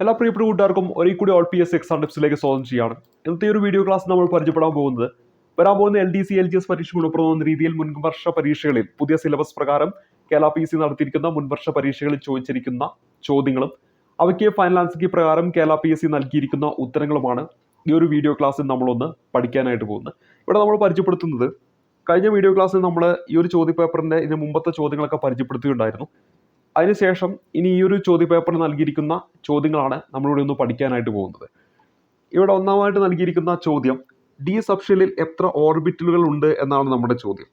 എല്ലാ പ്രിയപ്പെട്ട കൂട്ടുകാർക്കും ഒരേ കൂടി ഓൾ പി എസ് എക്സാം ടിപ്സിലേക്ക് സ്വാഗതം ചെയ്യാണ് ഇന്നത്തെ ഒരു വീഡിയോ ക്ലാസ് നമ്മൾ പരിചയപ്പെടാൻ പോകുന്നത് വരാൻ പോകുന്ന L D C L G S പരീക്ഷ ഗുണപ്രദമെന്ന രീതിയിൽ മുൻവർഷ പരീക്ഷകളിൽ പുതിയ സിലബസ് പ്രകാരം കേരള പി സി നടത്തിയിരിക്കുന്ന മുൻവർഷ പരീക്ഷകളിൽ ചോദിച്ചിരിക്കുന്ന ചോദ്യങ്ങളും അവയ്ക്ക് ഫൈനൽ ആൻസർക്ക് പ്രകാരം കേരള പി എസ് സി നൽകിയിരിക്കുന്ന ഉത്തരങ്ങളുമാണ് ഈ ഒരു വീഡിയോ ക്ലാസ്സിൽ നമ്മളൊന്ന് പഠിക്കാനായിട്ട് പോകുന്നത്. ഇവിടെ നമ്മൾ പരിചയപ്പെടുത്തുന്നത് കഴിഞ്ഞ വീഡിയോ ക്ലാസ്സിൽ നമ്മൾ ഈ ഒരു ചോദ്യ പേപ്പറിന്റെ ഇതിന് മുമ്പത്തെ ചോദ്യങ്ങളൊക്കെ പരിചയപ്പെടുത്തുകയുണ്ടായിരുന്നു. അതിനുശേഷം ഇനി ഈ ഒരു ചോദ്യ പേപ്പറിൽ നൽകിയിരിക്കുന്ന ചോദ്യങ്ങളാണ് നമ്മളിവിടെ ഒന്ന് പഠിക്കാനായിട്ട് പോകുന്നത്. ഇവിടെ ഒന്നാമതായിട്ട് നൽകിയിരിക്കുന്ന ചോദ്യം ഡി സബ്ഷെല്ലിൽ എത്ര ഓർബിറ്റലുകൾ ഉണ്ട് എന്നാണ് നമ്മുടെ ചോദ്യം.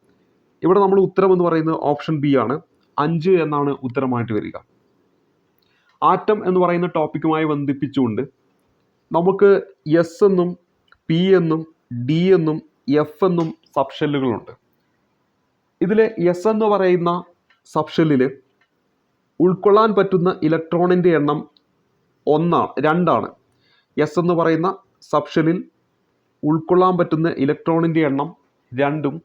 ഇവിടെ നമ്മൾ ഉത്തരം എന്ന് പറയുന്നത് ഓപ്ഷൻ ബി ആണ്. അഞ്ച് എന്നാണ് ഉത്തരമായിട്ട് വരിക. ആറ്റം എന്ന് പറയുന്ന ടോപ്പിക്കുമായി ബന്ധിപ്പിച്ചുകൊണ്ട് നമുക്ക് എസ് എന്നും പി എന്നും ഡി എന്നും എഫ് എന്നും സബ്ഷെല്ലുകളുണ്ട് ഇതിൽ എസ് എന്ന് പറയുന്ന സബ്ഷെല്ലിൽ ഉൾക്കൊള്ളാൻ പറ്റുന്ന ഇലക്ട്രോണിന്റെ എണ്ണം ഒന്നാണ് രണ്ടാണ്. എസ് എന്ന് പറയുന്ന സബ്ഷനിൽ ഉൾക്കൊള്ളാൻ പറ്റുന്ന ഇലക്ട്രോണിന്റെ എണ്ണം രണ്ടും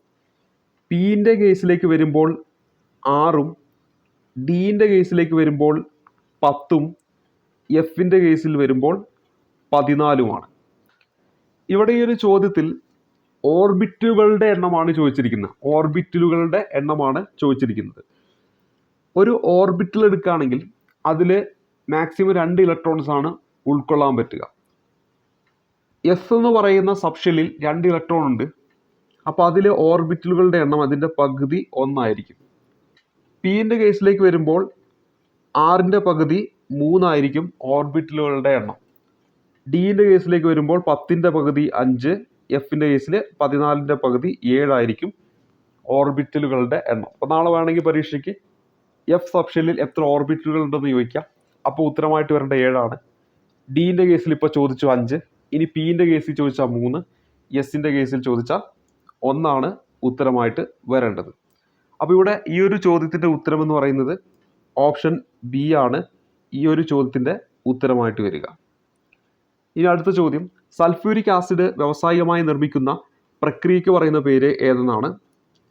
പീന്റെ കേസിലേക്ക് വരുമ്പോൾ ആറും ഡീന്റെ കേസിലേക്ക് വരുമ്പോൾ പത്തും എഫിന്റെ കേസിൽ വരുമ്പോൾ പതിനാലുമാണ്. ഇവിടെ ഈ ഒരു ചോദ്യത്തിൽ ഓർബിറ്റുകളുടെ എണ്ണമാണ് ചോദിച്ചിരിക്കുന്നത്. ഓർബിറ്റുകളുടെ എണ്ണമാണ് ചോദിച്ചിരിക്കുന്നത്. ഒരു ഓർബിറ്റിൽ എടുക്കുകയാണെങ്കിൽ അതിൽ മാക്സിമം രണ്ട് ഇലക്ട്രോൺസ് ആണ് ഉൾക്കൊള്ളാൻ പറ്റുക. എസ് എന്ന് പറയുന്ന സബ്ഷെല്ലിൽ രണ്ട് ഇലക്ട്രോൺ ഉണ്ട്. അപ്പോൾ അതിലെ ഓർബിറ്റലുകളുടെ എണ്ണം അതിന്റെ പകുതി ഒന്നായിരിക്കും. പിന്റെ കേസിലേക്ക് വരുമ്പോൾ ആറിന്റെ പകുതി മൂന്നായിരിക്കും ഓർബിറ്റലുകളുടെ എണ്ണം. ഡീന്റെ കേസിലേക്ക് വരുമ്പോൾ പത്തിന്റെ പകുതി അഞ്ച് എഫിന്റെ കേസിൽ പതിനാലിന്റെ പകുതി ഏഴായിരിക്കും ഓർബിറ്റലുകളുടെ എണ്ണം. അപ്പോൾ നാളെ വേണമെങ്കിൽ പരീക്ഷയ്ക്ക് എഫ് സബ്ഷനിൽ എത്ര ഓർബിറ്റുകൾ ഉണ്ടെന്ന് ചോദിക്കാം. അപ്പോൾ ഉത്തരമായിട്ട് വരേണ്ട ഏഴാണ്. ഡീന്റെ കേസിൽ ഇപ്പോൾ ചോദിച്ചു അഞ്ച്. ഇനി പീന്റെ കേസിൽ ചോദിച്ചാൽ മൂന്ന്. എസിന്റെ കേസിൽ ചോദിച്ചാൽ ഒന്നാണ് ഉത്തരമായിട്ട് വരേണ്ടത്. അപ്പോൾ ഇവിടെ ഈ ഒരു ചോദ്യത്തിന്റെ ഉത്തരം എന്ന് പറയുന്നത് ഓപ്ഷൻ ബി ആണ്. ഈ ഒരു ചോദ്യത്തിന്റെ ഉത്തരമായിട്ട് വരിക. ഇനി അടുത്ത ചോദ്യം. സൾഫ്യൂരിക് ആസിഡ് വ്യാവസായികമായി നിർമ്മിക്കുന്ന പ്രക്രിയയ്ക്ക് പറയുന്ന പേര് ഏതെന്നാണ്?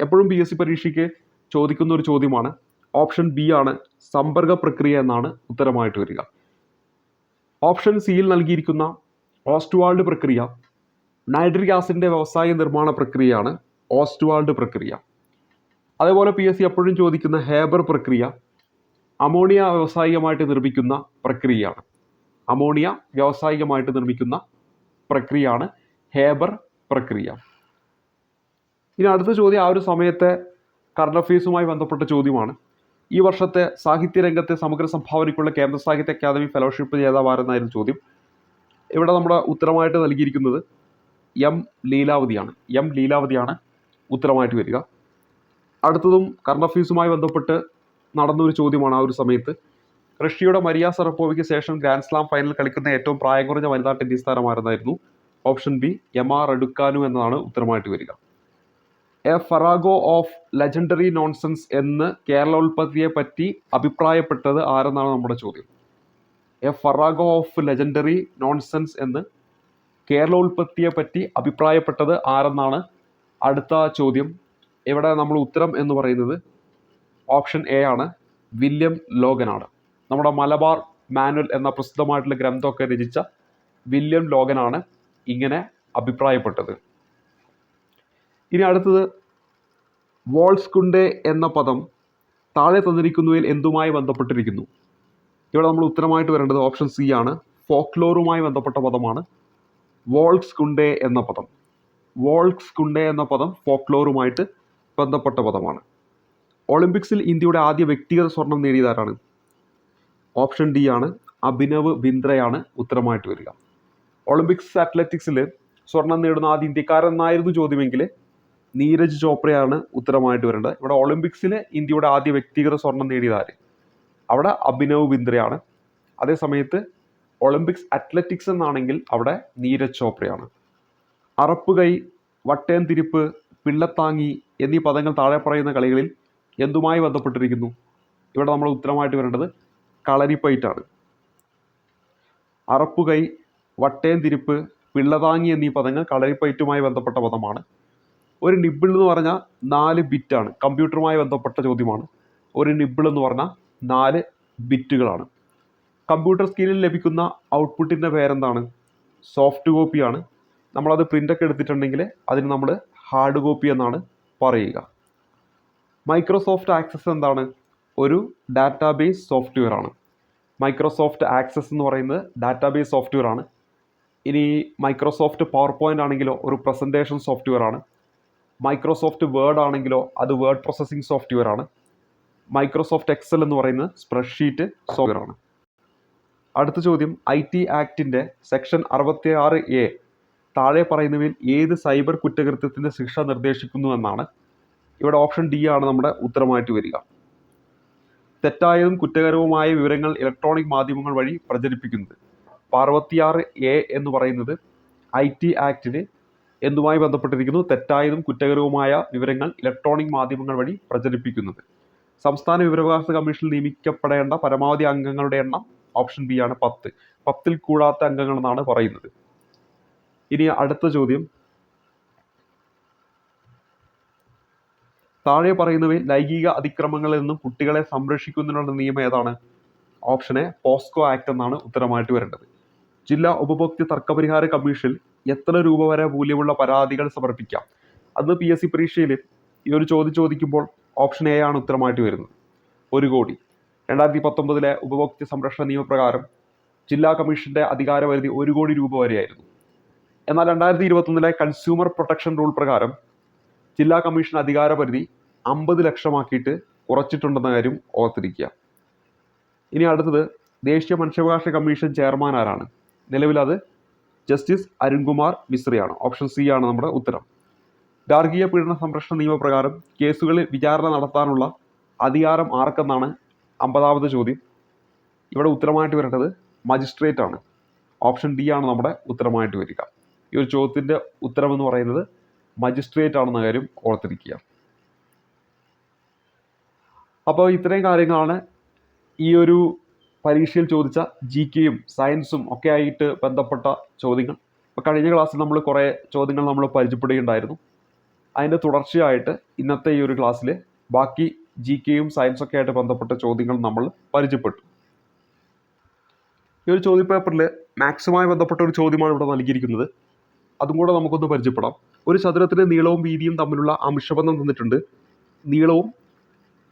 എപ്പോഴും പി എസ് സി പരീക്ഷയ്ക്ക് ചോദിക്കുന്ന ഒരു ചോദ്യമാണ്. ഓപ്ഷൻ ബി ആണ് സമ്പർക്ക പ്രക്രിയ എന്നാണ് ഉത്തരമായിട്ട് വരിക. ഓപ്ഷൻ സിയിൽ നൽകിയിരിക്കുന്ന ഓസ്റ്റുവാൾഡ് പ്രക്രിയ നൈട്രിക് ആസിഡിന്റെ വ്യവസായ നിർമ്മാണ പ്രക്രിയയാണ് ഓസ്റ്റുവാൾഡ് പ്രക്രിയ. അതേപോലെ പി എസ് സി എപ്പോഴും ചോദിക്കുന്ന ഹേബർ പ്രക്രിയ അമോണിയ വ്യാവസായികമായിട്ട് നിർമ്മിക്കുന്ന പ്രക്രിയയാണ്. അമോണിയ വ്യാവസായികമായിട്ട് നിർമ്മിക്കുന്ന പ്രക്രിയയാണ് ഹേബർ പ്രക്രിയ. ഇനി അടുത്ത ചോദ്യം ആ ഒരു സമയത്തെ കറണ്ട് അഫയേഴ്സുമായി ബന്ധപ്പെട്ട ചോദ്യമാണ്. ഈ വർഷത്തെ സാഹിത്യരംഗത്തെ സമഗ്ര സംഭാവനയ്ക്കുള്ള കേന്ദ്ര സാഹിത്യ അക്കാദമി ഫെലോഷിപ്പ് ജേതാവാരെന്നായിരുന്നു ചോദ്യം. ഇവിടെ നമ്മുടെ ഉത്തരമായിട്ട് നൽകിയിരിക്കുന്നത് എം ലീലാവതിയാണ്. എം ലീലാവതിയാണ് ഉത്തരമായിട്ട് വരിക. അടുത്തതും കറണ്ട് അഫയേഴ്സുമായി ബന്ധപ്പെട്ട് നടന്നൊരു ചോദ്യമാണ് ആ ഒരു സമയത്ത്. റഷ്യയുടെ മരിയ സറപ്പോവയ്ക്ക് ശേഷം ഗ്രാൻഡ് സ്ലാം ഫൈനൽ കളിക്കുന്ന ഏറ്റവും പ്രായം കുറഞ്ഞ വനിതാ ടെന്നീസ് താരമാരെന്നായിരുന്നു. ഓപ്ഷൻ ബി എം ആർ എടുക്കാനു എന്നതാണ് ഉത്തരമായിട്ട് വരിക. A farrago of legendary nonsense എന്ന് കേരളോൽപത്തിയെ പറ്റി അഭിപ്രായപ്പെട്ടത് ആരെന്നാണ് നമ്മുടെ ചോദ്യം? A farrago of legendary nonsense എന്ന് കേരളോൽപത്തിയെ പറ്റി അഭിപ്രായപ്പെട്ടത് ആരെന്നാണ് അടുത്ത ചോദ്യം. ഇവിടെ നമ്മൾ ഉത്തരം എന്ന് പറയുന്നത് ഓപ്ഷൻ എ ആണ് വില്യം ലോഗനാണ്. നമ്മുടെ മലബാർ മാനുവൽ എന്ന പ്രസിദ്ധമായിട്ടുള്ള ഗ്രന്ഥമൊക്കെ രചിച്ച വില്യം ലോഗനാണ് ഇങ്ങനെ അഭിപ്രായപ്പെട്ടത്. ഇനി അടുത്തത് വോൾസ്കുണ്ടെ എന്ന പദം താഴെ തന്നിരിക്കുന്നതിൽ എന്തുമായി ബന്ധപ്പെട്ടിരിക്കുന്നു? ഇവിടെ നമ്മൾ ഉത്തരമായിട്ട് വരേണ്ടത് ഓപ്ഷൻ സി ആണ്. ഫോക്ലോറുമായി ബന്ധപ്പെട്ട പദമാണ്. വോൾക്സ് കുണ്ടേ എന്ന പദം. വോൾക്സ് കുണ്ടേ എന്ന പദം ഫോക്ലോറുമായിട്ട് ബന്ധപ്പെട്ട പദമാണ്. ഒളിമ്പിക്സിൽ ഇന്ത്യയുടെ ആദ്യ വ്യക്തിഗത സ്വർണം നേടിയതാരാണ്? ഓപ്ഷൻ ഡി ആണ്. അഭിനവ് ബിന്ദ്രയാണ് ഉത്തരമായിട്ട് വരിക. ഒളിമ്പിക്സ് അത്ലറ്റിക്സിൽ സ്വർണം നേടുന്ന ആദ്യ ഇന്ത്യക്കാരെന്നായിരുന്നു ചോദ്യമെങ്കിൽ നീരജ് ചോപ്രയാണ് ഉത്തരമായിട്ട് വരേണ്ടത്. ഇവിടെ ഒളിമ്പിക്സിൽ ഇന്ത്യയുടെ ആദ്യ വ്യക്തിഗത സ്വർണം നേടിയതാര് അവിടെ അഭിനവ് ബിന്ദ്രയാണ്. അതേ സമയത്ത് ഒളിമ്പിക്സ് അത്ലറ്റിക്സ് എന്നാണെങ്കിൽ അവിടെ നീരജ് ചോപ്രയാണ്. അറപ്പ് കൈ വട്ടേൻ തിരിപ്പ് പിള്ളത്താങ്ങി എന്നീ പദങ്ങൾ താഴെ പറയുന്ന കളികളിൽ എന്തുമായി ബന്ധപ്പെട്ടിരിക്കുന്നു? ഇവിടെ നമ്മൾ ഉത്തരമായിട്ട് വരേണ്ടത് കളരിപ്പയറ്റാണ്. അറപ്പ് കൈ വട്ടേൻ തിരിപ്പ് പിള്ളതാങ്ങി എന്നീ പദങ്ങൾ കളരിപ്പയറ്റുമായി ബന്ധപ്പെട്ട പദമാണ്. ഒരു നിബിൾ എന്ന് പറഞ്ഞാൽ നാല് ബിറ്റാണ് കമ്പ്യൂട്ടറുമായി ബന്ധപ്പെട്ട ചോദ്യമാണ്. ഒരു നിബിൾ എന്ന് പറഞ്ഞാൽ നാല് ബിറ്റുകളാണ് കമ്പ്യൂട്ടർ സ്ക്രീനിൽ ലഭിക്കുന്ന ഔട്ട്പുട്ടിന്റെ പേരെന്താണ്? സോഫ്റ്റ് കോപ്പിയാണ് നമ്മളത് പ്രിന്റൊക്കെ എടുത്തിട്ടുണ്ടെങ്കിൽ അതിന് നമ്മൾ ഹാർഡ് കോപ്പി എന്നാണ് പറയുക. മൈക്രോസോഫ്റ്റ് ആക്സസ് എന്താണ്? ഒരു ഡാറ്റാബേസ് സോഫ്റ്റ്വെയർ ആണ്. മൈക്രോസോഫ്റ്റ് ആക്സസ് എന്ന് പറയുന്നത് ഡാറ്റാബേസ് സോഫ്റ്റ്വെയർ ആണ്. ഇനി മൈക്രോസോഫ്റ്റ് പവർ പോയിന്റ് ആണെങ്കിലോ ഒരു പ്രസന്റേഷൻ സോഫ്റ്റ്വെയർ ആണ്. മൈക്രോസോഫ്റ്റ് വേർഡ് ആണെങ്കിലോ അത് വേർഡ് പ്രോസസ്സിംഗ് സോഫ്റ്റ്വെയർ ആണ്. മൈക്രോസോഫ്റ്റ് എക്സൽ എന്ന് പറയുന്നത് സ്പ്രെഡ്ഷീറ്റ് സോഫ്റ്റ്വെയർ ആണ്. അടുത്ത ചോദ്യം ഐ ടി ആക്ടിന്റെ സെക്ഷൻ അറുപത്തി ആറ് എ താഴെ പറയുന്നവയിൽ ഏത് സൈബർ കുറ്റകൃത്യത്തിന്റെ ശിക്ഷ നിർദ്ദേശിക്കുന്നു എന്നാണ്. ഇവിടെ ഓപ്ഷൻ ഡി ആണ് നമ്മുടെ ഉത്തരമായിട്ട് വരിക. തെറ്റായതും കുറ്റകരവുമായ വിവരങ്ങൾ ഇലക്ട്രോണിക് മാധ്യമങ്ങൾ വഴി പ്രചരിപ്പിക്കുന്നത്. അപ്പോൾ അറുപത്തിയാറ് എ എന്ന് പറയുന്നത് ഐ ടി ആക്ടിന് എന്തുമായി ബന്ധപ്പെട്ടിരിക്കുന്നു? തെറ്റായതും കുറ്റകരവുമായ വിവരങ്ങൾ ഇലക്ട്രോണിക് മാധ്യമങ്ങൾ വഴി പ്രചരിപ്പിക്കുന്നത്. സംസ്ഥാന വിവരാവകാശ കമ്മീഷനിൽ നിയമിക്കപ്പെടേണ്ട പരമാവധി അംഗങ്ങളുടെ എണ്ണം ഓപ്ഷൻ ബി ആണ് പത്ത്. പത്തിൽ കൂടാത്ത അംഗങ്ങൾ എന്നാണ് പറയുന്നത്. ഇനി അടുത്ത ചോദ്യം. താഴെ പറയുന്നവയിൽ ലൈംഗിക അതിക്രമങ്ങളിൽ നിന്നും കുട്ടികളെ സംരക്ഷിക്കുന്നതിനുള്ള നിയമം ഏതാണ്? ഓപ്ഷൻ എ പോസ്കോ ആക്ട് എന്നാണ് ഉത്തരമായിട്ട് വരേണ്ടത്. ജില്ലാ ഉപഭോക്തൃ തർക്കപരിഹാര കമ്മീഷനിൽ എത്ര രൂപ വരെ മൂല്യമുള്ള പരാതികൾ സമർപ്പിക്കാം? അന്ന് പി എസ് സി പരീക്ഷയിൽ ഈ ഒരു ചോദ്യം ചോദിക്കുമ്പോൾ ഓപ്ഷൻ എ ആണ് ഉത്തരമായിട്ട് വരുന്നത്. ഒരു കോടി. രണ്ടായിരത്തി പത്തൊമ്പതിലെ ഉപഭോക്തൃ സംരക്ഷണ നിയമപ്രകാരം ജില്ലാ കമ്മീഷന്റെ അധികാരപരിധി ഒരു കോടി രൂപ വരെയായിരുന്നു. എന്നാൽ രണ്ടായിരത്തി ഇരുപത്തൊന്നിലെ കൺസ്യൂമർ പ്രൊട്ടക്ഷൻ റൂൾ പ്രകാരം ജില്ലാ കമ്മീഷൻ അധികാരപരിധി അമ്പത് ലക്ഷമാക്കിയിട്ട് കുറച്ചിട്ടുണ്ടെന്ന കാര്യം ഓർത്തിരിക്കുക. ഇനി അടുത്തത് ദേശീയ മനുഷ്യാവകാശ കമ്മീഷൻ ചെയർമാൻ ആരാണ്? നിലവിൽ അത് ജസ്റ്റിസ് അരുൺകുമാർ മിശ്രയാണ്. ഓപ്ഷൻ സി ആണ് നമ്മുടെ ഉത്തരം. ഗാർഹിക പീഡന സംരക്ഷണ നിയമപ്രകാരം കേസുകളിൽ വിചാരണ നടത്താനുള്ള അധികാരം ആർക്കെന്നാണ് അമ്പതാമത് ചോദ്യം. ഇവിടെ ഉത്തരമായിട്ട് വരേണ്ടത് മജിസ്ട്രേറ്റ് ആണ് ഓപ്ഷൻ ഡി ആണ് നമ്മുടെ ഉത്തരമായിട്ട് വരിക. ഈ ഒരു ചോദ്യത്തിന്റെ ഉത്തരം എന്ന് പറയുന്നത് മജിസ്ട്രേറ്റ് ആണെന്ന കാര്യം ഓർത്തിരിക്കുക. അപ്പോൾ ഇത്രയും കാര്യങ്ങളാണ് ഈ ഒരു പരീക്ഷയിൽ ചോദിച്ച ജി കെയും സയൻസും ഒക്കെ ആയിട്ട് ബന്ധപ്പെട്ട ചോദ്യങ്ങൾ. ഇപ്പോൾ കഴിഞ്ഞ ക്ലാസ്സിൽ നമ്മൾ കുറേ ചോദ്യങ്ങൾ നമ്മൾ പരിചയപ്പെടുകയുണ്ടായിരുന്നു. അതിന്റെ തുടർച്ചയായിട്ട് ഇന്നത്തെ ഈ ഒരു ക്ലാസ്സിൽ ബാക്കി ജി കെയും സയൻസൊക്കെ ആയിട്ട് ബന്ധപ്പെട്ട ചോദ്യങ്ങൾ നമ്മൾ പരിചയപ്പെട്ടു. ഈ ഒരു ചോദ്യപേപ്പറിൽ മാക്സുമായി ബന്ധപ്പെട്ട ഒരു ചോദ്യമാണ് ഇവിടെ നൽകിയിരിക്കുന്നത്. അതും കൂടെ നമുക്കൊന്ന് പരിചയപ്പെടാം. ഒരു ചതുരത്തിന് നീളവും വീതിയും തമ്മിലുള്ള അംശബന്ധം തന്നിട്ടുണ്ട്. നീളവും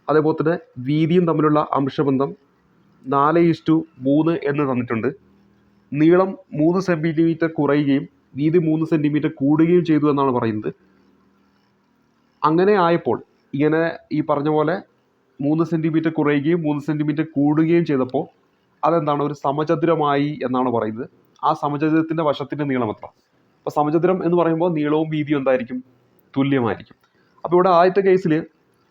അതേപോലെ തന്നെ വീതിയും തമ്മിലുള്ള അംശബന്ധം നാല് ഇസ്റ്റു മൂന്ന് എന്ന് തന്നിട്ടുണ്ട്. നീളം മൂന്ന് സെന്റിമീറ്റർ കുറയുകയും വീതി മൂന്ന് സെന്റിമീറ്റർ കൂടുകയും ചെയ്തു എന്നാണ് പറയുന്നത്. അങ്ങനെ ആയപ്പോൾ ഇങ്ങനെ ഈ പറഞ്ഞ പോലെ മൂന്ന് സെന്റിമീറ്റർ കുറയുകയും മൂന്ന് സെന്റിമീറ്റർ കൂടുകയും ചെയ്തപ്പോൾ അതെന്താണ്? ഒരു സമചതുരമായി എന്നാണ് പറയുന്നത്. ആ സമചതുരത്തിന്റെ വശത്തിന്റെ നീളം എത്ര? അപ്പോൾ സമചതുരം എന്ന് പറയുമ്പോൾ നീളവും വീതിയും എന്തായിരിക്കും? തുല്യമായിരിക്കും. അപ്പോൾ ഇവിടെ ആദ്യത്തെ കേസിൽ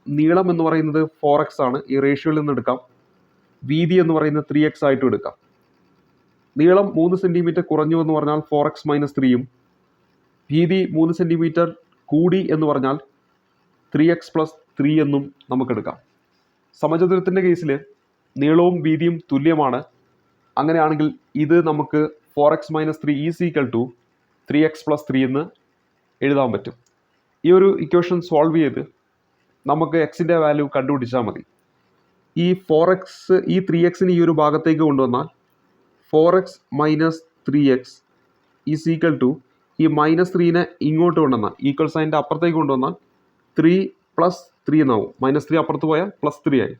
നീളം എന്ന് പറയുന്നത് ഫോർ എക്സ് ആണ്. ഈ റേഷ്യോയിൽ നിന്ന് എടുക്കാം. വീതി എന്ന് പറയുന്നത് ത്രീ എക്സ് ആയിട്ടും എടുക്കാം. നീളം മൂന്ന് സെന്റിമീറ്റർ കുറഞ്ഞു എന്ന് പറഞ്ഞാൽ ഫോർ എക്സ് മൈനസ് ത്രീയും വീതി മൂന്ന് സെന്റിമീറ്റർ കൂടി എന്ന് പറഞ്ഞാൽ ത്രീ എക്സ് പ്ലസ് ത്രീ എന്നും നമുക്കെടുക്കാം സമചതുരത്തിന്റെ കേസിൽ നീളവും വീതിയും തുല്യമാണ്. അങ്ങനെയാണെങ്കിൽ ഇത് നമുക്ക് four X minus three is equal to three X plus three എന്ന് എഴുതാൻ പറ്റും. ഈ ഒരു ഇക്വേഷൻ സോൾവ് ചെയ്ത് നമുക്ക് എക്സിന്റെ വാല്യൂ കണ്ടുപിടിച്ചാൽ മതി. ഈ ഫോർ എക്സ് ഈ ത്രീ എക്സിന് ഈ ഒരു ഭാഗത്തേക്ക് കൊണ്ടുവന്നാൽ four X minus three X is equal to ഈ മൈനസ് ത്രീനെ ഇങ്ങോട്ട് കൊണ്ടുവന്നാൽ ഈക്വൽ സൈന്റെ അപ്പുറത്തേക്ക് കൊണ്ടുവന്നാൽ ത്രീ പ്ലസ് ത്രീ എന്നാവും. മൈനസ് ത്രീ അപ്പുറത്ത് പോയാൽ പ്ലസ് ത്രീ ആയി.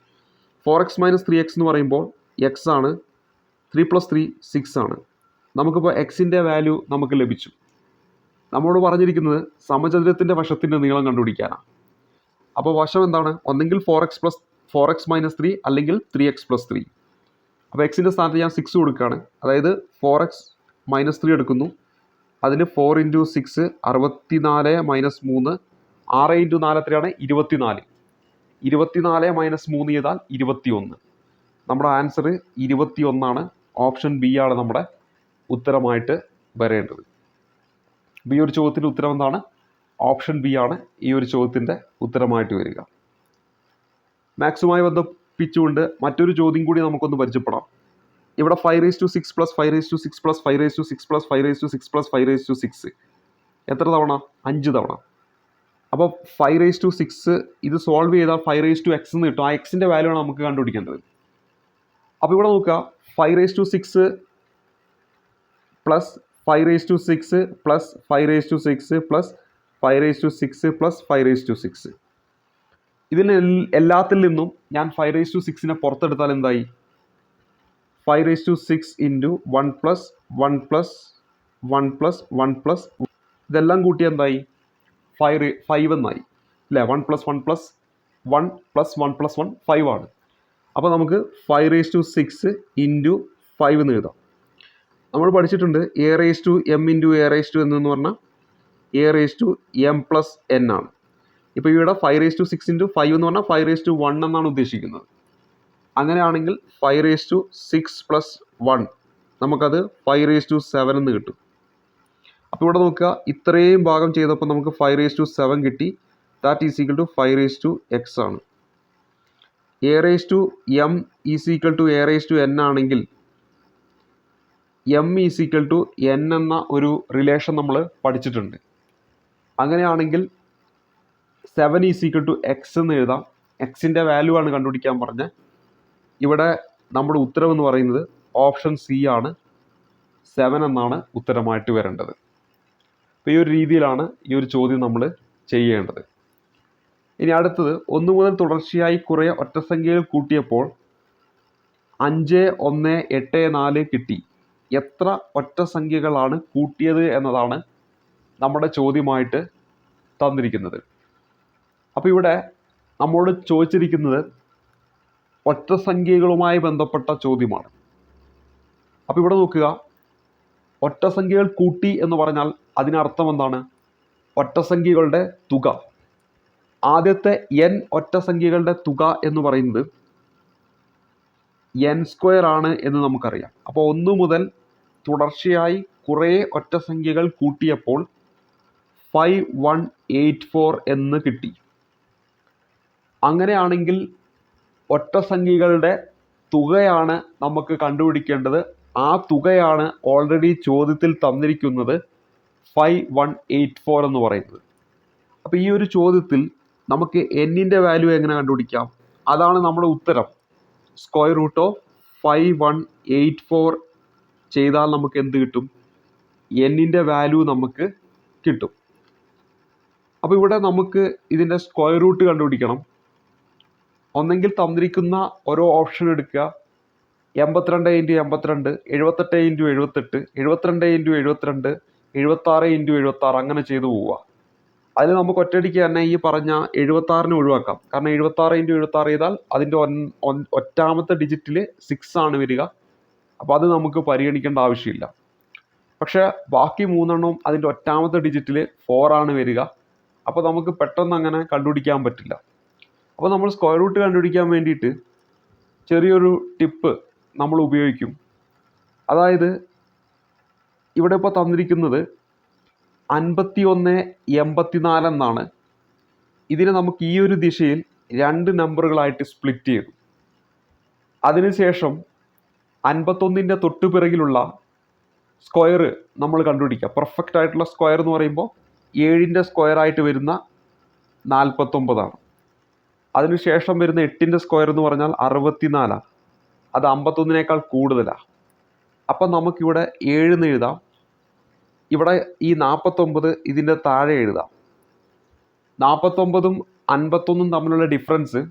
Four X minus three X എന്ന് പറയുമ്പോൾ എക്സ് ആണ് ത്രീ പ്ലസ് ത്രീ സിക്സ് ആണ്. നമുക്കിപ്പോൾ എക്സിന്റെ വാല്യൂ നമുക്ക് ലഭിച്ചു. നമ്മളോട് പറഞ്ഞിരിക്കുന്നത് സമചതുരത്തിന്റെ വശത്തിന്റെ നീളം കണ്ടുപിടിക്കാനാണ്. അപ്പോൾ വശം എന്താണ്? ഒന്നെങ്കിൽ four X plus four X minus three അല്ലെങ്കിൽ ത്രീ എക്സ് പ്ലസ് ത്രീ അപ്പോൾ എക്സിന്റെ സ്ഥാനത്ത് ഞാൻ സിക്സ് കൊടുക്കുകയാണ്. അതായത് ഫോർ എക്സ് മൈനസ് ത്രീ എടുക്കുന്നു. അതിൽ ഫോർ ഇന്റു സിക്സ് അറുപത്തി നാല് മൈനസ് മൂന്ന്. ആറ് ഇന്റു നാല് എത്രയാണ്? ഇരുപത്തിനാല്. ഇരുപത്തിനാല് മൈനസ് മൂന്ന് ചെയ്താൽ ഇരുപത്തി ഒന്ന് നമ്മുടെ ആൻസർ ഇരുപത്തി ഒന്നാണ് ഓപ്ഷൻ ബി ആണ് നമ്മുടെ ഉത്തരമായിട്ട് വരേണ്ടത്. ബി ഒരു ചോദ്യത്തിന്റെ ഉത്തരം എന്താണ് ഓപ്ഷൻ ബി ആണ് ഈ ഒരു ചോദ്യത്തിന്റെ ഉത്തരമായിട്ട് വരിക. മാത്സുമായി ബന്ധിപ്പിച്ചുകൊണ്ട് മറ്റൊരു ചോദ്യം കൂടി നമുക്കൊന്ന് പരിചയപ്പെടാം ഇവിടെ five raise to six plus five raise to six plus five raise to six plus five raise to six plus five raise to six എത്ര തവണ അഞ്ച് തവണ അപ്പോൾ ഫൈവ് റേസ് ടു സിക്സ് ഇത് സോൾവ് ചെയ്താൽ ഫൈവ് റേസ് ടു എക്സ് എന്ന് കിട്ടും ആ എക്സിന്റെ വാല്യൂ ആണ് നമുക്ക് കണ്ടുപിടിക്കേണ്ടത് അപ്പോൾ ഇവിടെ നോക്കുക five raise to six plus five raise to six plus five raise to six plus five raise to six plus five raise to six ഇതിൽ എല്ലാത്തിൽ നിന്നും ഞാൻ ഫൈവ് റേസ് ടു സിക്സിനെ പുറത്തെടുത്താൽ എന്തായി? Five raise to six into one plus one plus one plus one plus ഇതെല്ലാം കൂട്ടി എന്തായി? ഫൈവ് റേ ഫൈവ് എന്നായി. അല്ലേ? One plus one plus one plus one plus one five ആണ്. അപ്പോൾ നമുക്ക് five raise to six into five എന്ന് എഴുതാം. നമ്മൾ പഠിച്ചിട്ടുണ്ട് A raise to M into A raise to എന്ന് പറഞ്ഞാൽ A raise to M plus N ആണ്. ഇപ്പോൾ ഇവിടെ five raise to six into five എന്ന് പറഞ്ഞാൽ ഫൈവ് റേസ് ടു വൺ എന്നാണ് ഉദ്ദേശിക്കുന്നത്. അങ്ങനെയാണെങ്കിൽ five raise to six plus one നമുക്കത് ഫൈവ് റേസ് ടു സെവൻ എന്ന് കിട്ടും. അപ്പോൾ ഇവിടെ നോക്കുക ഇത്രയും ഭാഗം ചെയ്തപ്പോൾ നമുക്ക് ഫൈവ് റേസ് ടു സെവൻ കിട്ടി. That is equal to five raise to X ആണ്. A raise to M is equal to A raise to N ആണെങ്കിൽ M is equal to N എന്ന ഒരു റിലേഷൻ നമ്മൾ പഠിച്ചിട്ടുണ്ട്. അങ്ങനെയാണെങ്കിൽ seven is equal to X എന്ന് എഴുതാം. എക്സിന്റെ വാല്യൂ ആണ് കണ്ടുപിടിക്കാൻ പറഞ്ഞത്. ഇവിടെ നമ്മുടെ ഉത്തരം എന്ന് പറയുന്നത് ഓപ്ഷൻ സി ആണ്. സെവൻ എന്നാണ് ഉത്തരമായിട്ട് വരേണ്ടത്. അപ്പോൾ ഈ ഒരു രീതിയിലാണ് ഈ ഒരു ചോദ്യം നമ്മൾ ചെയ്യേണ്ടത്. ഇനി അടുത്തത് ഒന്ന് മുതൽ തുടർച്ചയായി കുറേ ഒറ്റസംഖ്യകൾ കൂട്ടിയപ്പോൾ അഞ്ച് ഒന്ന് എട്ട് നാല് കിട്ടി. എത്ര ഒറ്റസംഖ്യകളാണ് കൂട്ടിയത് എന്നതാണ് നമ്മുടെ ചോദ്യമായിട്ട് തന്നിരിക്കുന്നത്. അപ്പോൾ ഇവിടെ നമ്മോട് ചോദിച്ചിരിക്കുന്നത് ഒറ്റ സംഖ്യകളുമായി ബന്ധപ്പെട്ട ചോദ്യമാണ്. അപ്പോൾ ഇവിടെ നോക്കുക. ഒറ്റ സംഖ്യകൾ കൂട്ടി എന്ന് പറഞ്ഞാൽ അതിനർത്ഥം എന്താണ്? ഒറ്റ സംഖ്യകളുടെ തുക. ആദ്യത്തെ എൻ ഒറ്റ സംഖ്യകളുടെ തുക എന്ന് പറയുന്നത് എൻ സ്ക്വയർ ആണ് എന്ന് നമുക്കറിയാം. അപ്പോൾ ഒന്ന് മുതൽ തുടർച്ചയായി കുറേ ഒറ്റ സംഖ്യകൾ കൂട്ടിയപ്പോൾ ഫൈവ് വൺ എയ്റ്റ് ഫോർ എന്ന് കിട്ടി. അങ്ങനെയാണെങ്കിൽ ഒറ്റസംഖ്യകളുടെ തുകയാണ് നമുക്ക് കണ്ടുപിടിക്കേണ്ടത്. ആ തുകയാണ് ഓൾറെഡി ചോദ്യത്തിൽ തന്നിരിക്കുന്നത് ഫൈവ് വൺ എയ്റ്റ് ഫോർ എന്ന് പറയുന്നത്. അപ്പോൾ ഈ ഒരു ചോദ്യത്തിൽ നമുക്ക് എന്നിന്റെ വാല്യൂ എങ്ങനെ കണ്ടുപിടിക്കാം? അതാണ് നമ്മുടെ ഉത്തരം. Square root of five one eight four ചെയ്താൽ നമുക്ക് എന്ത് കിട്ടും? എന്നിന്റെ വാല്യൂ നമുക്ക് കിട്ടും. അപ്പോൾ ഇവിടെ നമുക്ക് ഇതിന്റെ സ്ക്വയർ റൂട്ട് കണ്ടുപിടിക്കണം. ഒന്നെങ്കിൽ തന്നിരിക്കുന്ന ഓരോ ഓപ്ഷൻ എടുക്കുക. എൺപത്തിരണ്ട് ഇന്റു എൺപത്തിരണ്ട് എഴുപത്തെട്ട് ഇന്റു എഴുപത്തെട്ട് എഴുപത്തിരണ്ട് ഇന്റു എഴുപത്തിരണ്ട് എഴുപത്താറ് ഇന്റു എഴുപത്താറ് അങ്ങനെ ചെയ്തു പോവുക. അതിൽ നമുക്ക് ഒറ്റയടിക്ക് തന്നെ ഈ പറഞ്ഞ എഴുപത്താറിനെ ഒഴിവാക്കാം. കാരണം എഴുപത്താറ് ഇന്റു എഴുപത്താറ് ചെയ്താൽ അതിന്റെ ഒറ്റാമത്തെ ഡിജിറ്റിൽ സിക്സ് ആണ് വരിക. അപ്പോൾ അത് നമുക്ക് പരിഗണിക്കേണ്ട ആവശ്യമില്ല. പക്ഷേ ബാക്കി മൂന്നെണ്ണവും അതിന്റെ ഒറ്റാമത്തെ ഡിജിറ്റിൽ ഫോർ ആണ് വരിക. അപ്പോൾ നമുക്ക് പെട്ടെന്ന് അങ്ങനെ കണ്ടുപിടിക്കാൻ പറ്റില്ല. അപ്പോൾ നമ്മൾ സ്ക്വയർ റൂട്ട് കണ്ടുപിടിക്കാൻ വേണ്ടിയിട്ട് ചെറിയൊരു ടിപ്പ് നമ്മൾ ഉപയോഗിക്കും. അതായത് ഇവിടെ ഇപ്പോൾ തന്നിരിക്കുന്നത് അൻപത്തി ഒന്ന് എൺപത്തിനാല് എന്നാണ്. ഇതിനെ നമുക്ക് ഈ ഒരു ദിശയിൽ രണ്ട് നമ്പറുകളായിട്ട് സ്പ്ലിറ്റ് ചെയ്തു. അതിനുശേഷം അൻപത്തൊന്നിന്റെ തൊട്ടു പിറകിലുള്ള സ്ക്വയർ നമ്മൾ കണ്ടുപിടിക്കുക പെർഫെക്റ്റ് ആയിട്ടുള്ള സ്ക്വയർ എന്ന് പറയുമ്പോൾ ഏഴിന്റെ സ്ക്വയർ ആയിട്ട് വരുന്ന നാൽപ്പത്തൊമ്പതാണ് അതിനുശേഷം വരുന്ന എട്ടിന്റെ സ്ക്വയർ എന്ന് പറഞ്ഞാൽ അറുപത്തിനാലാണ് അത് അമ്പത്തൊന്നിനേക്കാൾ കൂടുതലാണ് അപ്പം നമുക്കിവിടെ ഏഴെന്ന് എഴുതാം. ഇവിടെ ഈ നാൽപ്പത്തൊമ്പത് ഇതിന്റെ താഴെ എഴുതാം. നാൽപ്പത്തൊമ്പതും അൻപത്തൊന്നും തമ്മിലുള്ള ഡിഫറൻസ്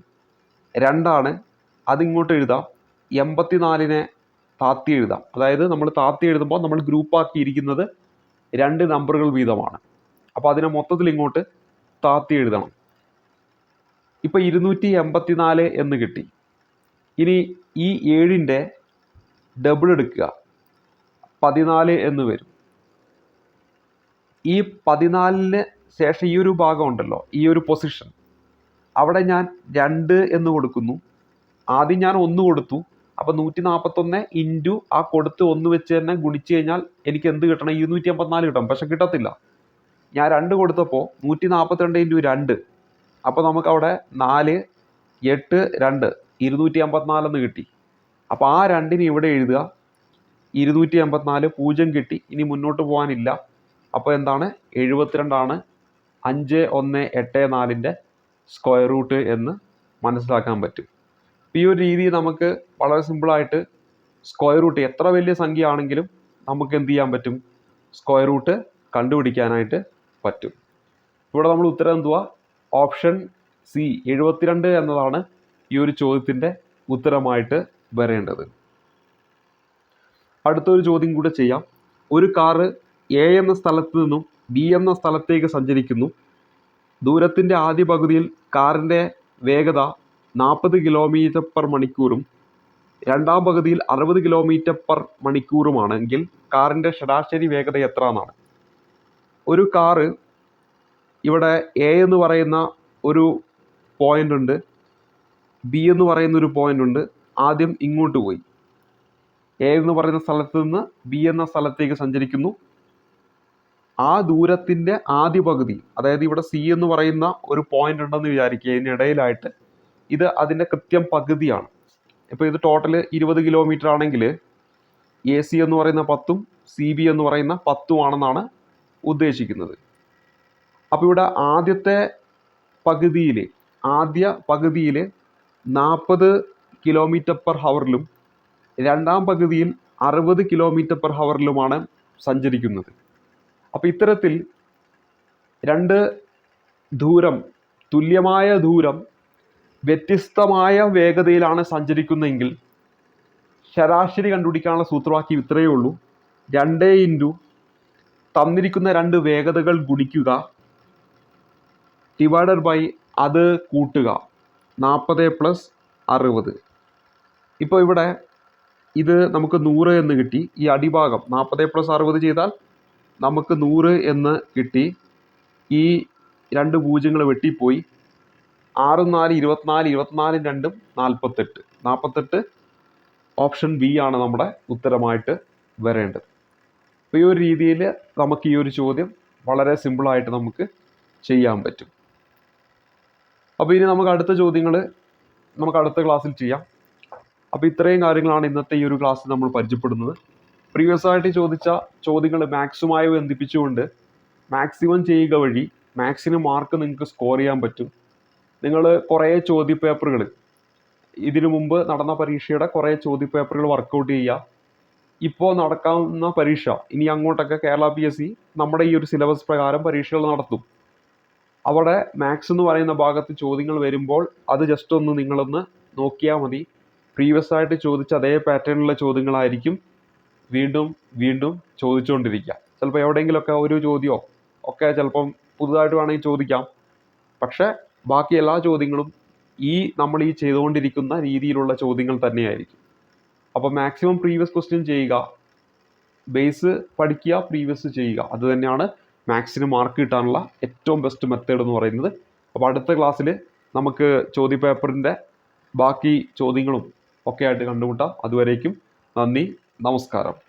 രണ്ടാണ്. അതിങ്ങോട്ട് എഴുതാം. എൺപത്തിനാലിനെ താത്തി എഴുതാം. അതായത് നമ്മൾ താത്തി എഴുതുമ്പോൾ നമ്മൾ ഗ്രൂപ്പാക്കിയിരിക്കുന്നത് രണ്ട് നമ്പറുകൾ വീതമാണ്. അപ്പോൾ അതിനെ മൊത്തത്തിൽ ഇങ്ങോട്ട് താത്തി എഴുതണം. ഇപ്പോൾ ഇരുന്നൂറ്റി എൺപത്തിനാല് എന്ന് കിട്ടി. ഇനി ഈ ഏഴിന്റെ ഡബിൾ എടുക്കുക. പതിനാല് എന്ന് വരും. ഈ പതിനാലിന് ശേഷം ഈ ഒരു ഭാഗം ഉണ്ടല്ലോ ഈ ഒരു പൊസിഷൻ അവിടെ ഞാൻ രണ്ട് എന്ന് കൊടുക്കുന്നു. ആദ്യം ഞാൻ ഒന്ന് കൊടുത്തു. അപ്പോൾ നൂറ്റി നാൽപ്പത്തൊന്ന് ഇന്റു ആ കൊടുത്ത് ഒന്ന് വെച്ച് തന്നെ ഗുണിച്ച് കഴിഞ്ഞാൽ എനിക്ക് എന്ത് കിട്ടണം? ഇരുന്നൂറ്റി അമ്പത്തിനാല് കിട്ടും പക്ഷെ കിട്ടത്തില്ല. ഞാൻ രണ്ട് കൊടുത്തപ്പോൾ നൂറ്റി നാൽപ്പത്തിരണ്ട് ഇന്റു രണ്ട്. അപ്പോൾ നമുക്ക് അവിടെ നാല് എട്ട് രണ്ട് ഇരുന്നൂറ്റി അമ്പത്തിനാലെന്ന് കിട്ടി. അപ്പോൾ ആ രണ്ടിന് ഇവിടെ എഴുതുക. ഇരുന്നൂറ്റി അമ്പത്തിനാല് പൂജ്യം കിട്ടി. ഇനി മുന്നോട്ട് പോകാനില്ല. അപ്പോൾ എന്താണ്? എഴുപത്തിരണ്ടാണ് അഞ്ച് ഒന്ന് എട്ട് നാലിന്റെ സ്ക്വയർ റൂട്ട് എന്ന് മനസ്സിലാക്കാൻ പറ്റും. ഈ ഒരു രീതി നമുക്ക് വളരെ സിമ്പിളായിട്ട് സ്ക്വയർ റൂട്ട് എത്ര വലിയ സംഖ്യ ആണെങ്കിലും നമുക്ക് എന്ത് ചെയ്യാൻ പറ്റും? സ്ക്വയർ റൂട്ട് കണ്ടുപിടിക്കാനായിട്ട് പറ്റും. ഇവിടെ നമ്മൾ ഉത്തരം എന്തുവാ? ഓപ്ഷൻ സി എഴുപത്തിരണ്ട് എന്നതാണ് ഈ ഒരു ചോദ്യത്തിന്റെ ഉത്തരമായിട്ട് വരേണ്ടത്. അടുത്തൊരു ചോദ്യം കൂടെ ചെയ്യാം. ഒരു കാറ് എ എന്ന സ്ഥലത്ത് നിന്നും ബി എന്ന സ്ഥലത്തേക്ക് സഞ്ചരിക്കുന്നു. ദൂരത്തിന്റെ ആദ്യ പകുതിയിൽ കാറിന്റെ വേഗത നാൽപ്പത് കിലോമീറ്റർ പെർ മണിക്കൂറും രണ്ടാം പകുതിയിൽ അറുപത് കിലോമീറ്റർ പെർ മണിക്കൂറുമാണെങ്കിൽ കാറിന്റെ ശരാശരി വേഗത എത്ര എന്നാണ് ഒരു കാറ് ഇവിടെ എ എന്ന് പറയുന്ന ഒരു പോയിന്റ് ഉണ്ട്. ബി എന്ന് പറയുന്ന ഒരു പോയിന്റ് ഉണ്ട്. ആദ്യം ഇങ്ങോട്ട് പോയി. എ എന്ന് പറയുന്ന സ്ഥലത്ത് നിന്ന് ബി എന്ന സ്ഥലത്തേക്ക് സഞ്ചരിക്കുന്നു. ആ ദൂരത്തിന്റെ ആദ്യ പകുതി അതായത് ഇവിടെ സി എന്ന് പറയുന്ന ഒരു പോയിന്റ് ഉണ്ടെന്ന് വിചാരിക്കുക ഇതിനിടയിലായിട്ട്. ഇത് അതിന്റെ കൃത്യം പകുതിയാണ്. ഇപ്പോൾ ഇത് ടോട്ടൽ ഇരുപത് കിലോമീറ്റർ ആണെങ്കിൽ എ സി എന്ന് പറയുന്ന പത്തും സി ബി എന്ന് പറയുന്ന പത്തും ആണെന്നാണ് ഉദ്ദേശിക്കുന്നത്. അപ്പോൾ ഇവിടെ ആദ്യത്തെ പകുതിയിൽ ആദ്യ പകുതിയിൽ നാൽപ്പത് കിലോമീറ്റർ പെർ ഹവറിലും രണ്ടാം പകുതിയിൽ അറുപത് കിലോമീറ്റർ പെർ ഹവറിലുമാണ് സഞ്ചരിക്കുന്നത്. അപ്പോൾ ഇത്തരത്തിൽ രണ്ട് ദൂരം തുല്യമായ ദൂരം വ്യത്യസ്തമായ വേഗതയിലാണ് സഞ്ചരിക്കുന്നതെങ്കിൽ ശരാശരി കണ്ടുപിടിക്കാനുള്ള സൂത്രവാക്യം ഇത്രയേ ഉള്ളൂ. രണ്ട് ഇന്റു തന്നിരിക്കുന്ന രണ്ട് വേഗതകൾ ഗുണിക്കുക. ഡിവൈഡഡ് ബൈ അത് കൂട്ടുക. നാൽപ്പത് പ്ലസ് അറുപത്. ഇപ്പോൾ ഇവിടെ ഇത് നമുക്ക് നൂറ് എന്ന് കിട്ടി. ഈ അടിഭാഗം നാൽപ്പത് പ്ലസ് അറുപത് ചെയ്താൽ നമുക്ക് നൂറ് എന്ന് കിട്ടി. ഈ രണ്ട് പൂജ്യങ്ങൾ വെട്ടിപ്പോയി. ആറും നാല് ഇരുപത്തിനാല് ഇരുപത്തിനാലും രണ്ടും നാൽപ്പത്തെട്ട് നാൽപ്പത്തെട്ട് ഓപ്ഷൻ ബി ആണ് നമ്മുടെ ഉത്തരമായിട്ട് വരേണ്ടത്. അപ്പോൾ ഈ ഒരു രീതിയിൽ നമുക്ക് ഈ ഒരു ചോദ്യം വളരെ സിമ്പിളായിട്ട് നമുക്ക് ചെയ്യാൻ പറ്റും. അപ്പോൾ ഇനി നമുക്ക് അടുത്ത ചോദ്യങ്ങൾ നമുക്ക് അടുത്ത ക്ലാസ്സിൽ ചെയ്യാം. അപ്പോൾ ഇത്രയും കാര്യങ്ങളാണ് ഇന്നത്തെ ഈ ഒരു ക്ലാസ്സിൽ നമ്മൾ പരിചയപ്പെടുന്നത്. പ്രീവിയസ് ആയിട്ട് ചോദിച്ച ചോദ്യങ്ങൾ മാക്സുമായി ബന്ധിപ്പിച്ചുകൊണ്ട് മാക്സിമം ചെയ്യുക വഴി മാക്സിമം മാർക്ക് നിങ്ങൾക്ക് സ്കോർ ചെയ്യാൻ പറ്റും. നിങ്ങൾ കുറേ ചോദ്യപേപ്പറുകൾ ഇതിനു മുമ്പ് നടന്ന പരീക്ഷയുടെ കുറേ ചോദ്യപേപ്പറുകൾ വർക്കൗട്ട് ചെയ്യുക. ഇപ്പോൾ നടക്കാവുന്ന പരീക്ഷ ഇനി അങ്ങോട്ടൊക്കെ കേരള പി എസ് സി നമ്മുടെ ഈ ഒരു സിലബസ് പ്രകാരം പരീക്ഷകൾ നടത്തും. അവിടെ മാത്സ് എന്ന് പറയുന്ന ഭാഗത്ത് ചോദ്യങ്ങൾ വരുമ്പോൾ അത് ജസ്റ്റ് ഒന്ന് നിങ്ങളൊന്ന് നോക്കിയാൽ മതി. പ്രീവിയസ് ആയിട്ട് ചോദിച്ച അതേ പാറ്റേണിലുള്ള ചോദ്യങ്ങളായിരിക്കും വീണ്ടും വീണ്ടും ചോദിച്ചുകൊണ്ടിരിക്കുക ചിലപ്പോൾ എവിടെയെങ്കിലുമൊക്കെ ഒരു ചോദ്യമോ ഒക്കെ ചിലപ്പം പുതുതായിട്ട് വേണമെങ്കിൽ ചോദിക്കാം. പക്ഷേ ബാക്കി എല്ലാ ചോദ്യങ്ങളും ഈ നമ്മൾ ഈ ചെയ്തുകൊണ്ടിരിക്കുന്ന രീതിയിലുള്ള ചോദ്യങ്ങൾ തന്നെയായിരിക്കും. അപ്പോൾ മാക്സിമം പ്രീവിയസ് ക്വസ്റ്റ്യൻ ചെയ്യുക. ബേസ് പഠിക്കുക പ്രീവിയസ് ചെയ്യുക. അത് തന്നെയാണ് മാത്സിന് മാർക്ക് കിട്ടാനുള്ള ഏറ്റവും ബെസ്റ്റ് മെത്തേഡ് എന്ന് പറയുന്നത്. അപ്പോൾ അടുത്ത ക്ലാസ്സിൽ നമുക്ക് ചോദ്യ പേപ്പറിന്റെ ബാക്കി ചോദ്യങ്ങളും ഒക്കെ ആയിട്ട് കണ്ടുമുട്ടാം. അതുവരേക്കും നന്ദി നമസ്കാരം.